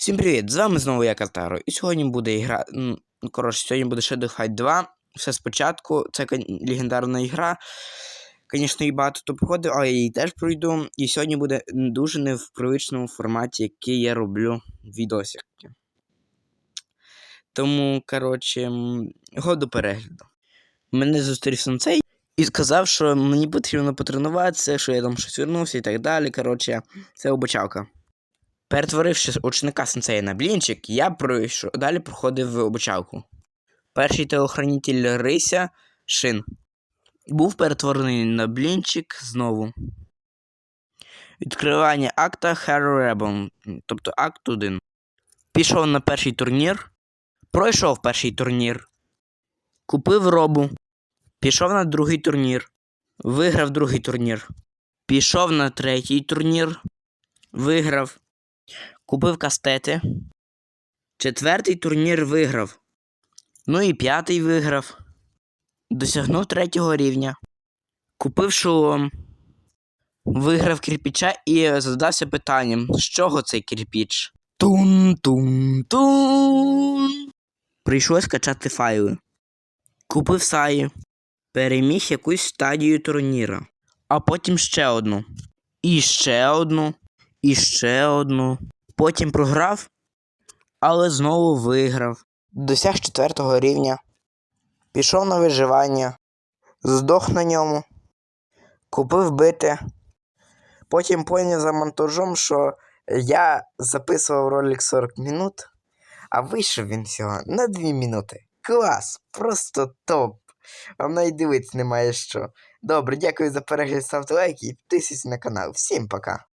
Всім привіт! З вами знову я Катаро. І сьогодні буде ігра. Ну, коротше, сьогодні буде Shadow Fight 2. Все спочатку. Це легендарна ігра. Звісно, її багато хто проходив, але я її теж пройду. І сьогодні буде дуже не в привичному форматі, який я роблю відосики. Тому, коротше, м, году перегляду. Мене зустрів сенсей і сказав, що мені потрібно потренуватися, що я там щось вернувся і так далі. Коротше, це обучалка. Перетворивши ученика сенсея на блінчик, я пройшов, далі проходив обучалку. Перший телохранитель Рися Шин був перетворений на блінчик знову. Відкривання акта Hero Rebel, тобто акт 1. Пішов на перший турнір. Пройшов перший турнір. Купив робу. Пішов на другий турнір. Виграв другий турнір. Пішов на третій турнір. Виграв. Купив кастети. Четвертий турнір виграв. Ну і п'ятий виграв. Досягнув третього рівня. Купив шолом. Виграв кирпіча і задався питанням, з чого цей кирпіч? Тун-тун-тун. Прийшлось качати файли. Купив саї. Переміг якусь стадію турніра. А потім ще одну. І ще одну. І ще одну. Потім програв, але знову виграв. Досяг четвертого рівня. Пішов на виживання. Здох на ньому. Купив бити. Потім поняв за монтажом, що я записував ролик 40 минут, а вийшов він всього на 2 минути. Клас! Просто топ! Вам навіть дивитися немає що. Добре, дякую за перегляд, ставте лайки і підписуйтесь на канал. Всім пока!